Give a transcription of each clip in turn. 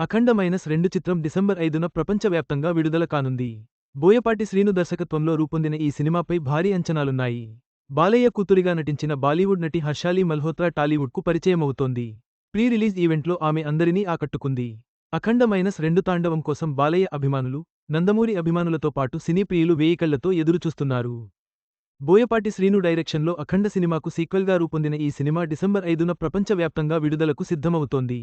అఖండ minus రెండు చిత్రం December ఐదున ప్రపంచవ్యాప్తంగా విడుదల కానుంది. బోయపాటి శ్రీను దర్శకత్వంలో రూపొందిన ఈ సినిమాపై భారీ అంచనాలున్నాయి. బాలయ్య కూతురిగా నటించిన బాలీవుడ్ నటి హర్షాలి మల్హోత్రా టాలీవుడ్కు పరిచయమవుతోంది. ప్రీ రిలీజ్ ఈవెంట్లో ఆమె అందరినీ ఆకట్టుకుంది. అఖండ మైనస్ రెండు తాండవం కోసం బాలయ్య అభిమానులు నందమూరి అభిమానులతో పాటు సినీ ప్రియులు వేయికళ్ళతో ఎదురుచూస్తున్నారు. బోయపాటి శ్రీను డైరెక్షన్లో అఖండ సినిమాకు సీక్వెల్గా రూపొందిన ఈ సినిమా డిసెంబర్ ఐదున ప్రపంచవ్యాప్తంగా విడుదలకు సిద్ధమవుతోంది.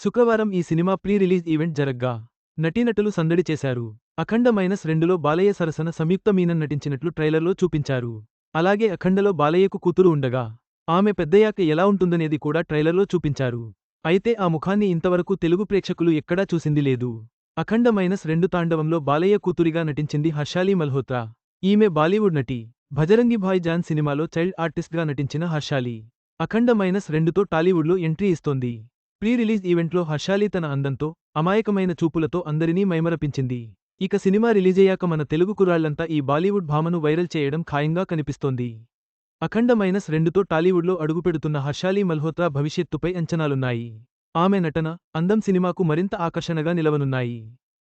శుక్రవారం ఈ సినిమా ప్రీ రిలీజ్ ఈవెంట్ జరగ్గా. నటీనటులు సందడి చేశారు. అఖండ మైనస్ రెండులో బాలయ్య సరసన సంయుక్త మీనన్ నటించినట్లు ట్రైలర్లో చూపించారు. అలాగే అఖండలో బాలయ్యకు కూతురు ఉండగా ఆమె పెద్దయ్యాక ఎలా ఉంటుందనేది కూడా ట్రైలర్లో చూపించారు. అయితే ఆ ముఖాన్ని ఇంతవరకు తెలుగు ప్రేక్షకులు ఎక్కడా చూసింది లేదు. అఖండ మైనస్ రెండు తాండవంలో బాలయ్య కూతురిగా నటించింది హర్షాలి మల్హోత్రా. ఈమె బాలీవుడ్ నటి భజరంగి భాయ్ జాన్ సినిమాలో చైల్డ్ ఆర్టిస్ట్గా నటించిన హర్షాలి. అఖండ మైనస్ రెండుతో టాలీవుడ్లో ఎంట్రీ ఇస్తోంది. ప్రీ రిలీజ్ ఈవెంట్లో హర్షాలి తన అందంతో అమాయకమైన చూపులతో అందరినీ మైమరపించింది. ఇక సినిమా రిలీజయ్యాక మన తెలుగు కుర్రాళ్ళంతా ఈ బాలీవుడ్ భామను వైరల్ చేయడం ఖాయంగా కనిపిస్తోంది. అఖండ మైనస్ రెండుతో టాలీవుడ్లో అడుగుపెడుతున్న హర్షాలి మల్హోత్రా భవిష్యత్తుపై అంచనాలున్నాయి. ఆమె నటన అందం సినిమాకు మరింత ఆకర్షణగా నిలవనున్నాయి.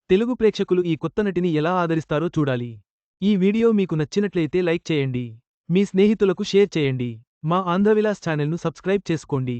తెలుగు ప్రేక్షకులు ఈ కొత్త నటిని ఎలా ఆదరిస్తారో చూడాలి. ఈ వీడియో మీకు నచ్చినట్లయితే లైక్ చేయండి. మీ స్నేహితులకు షేర్ చేయండి. మా ఆంధ్రవిలాస్ ఛానల్ను సబ్స్క్రైబ్ చేసుకోండి.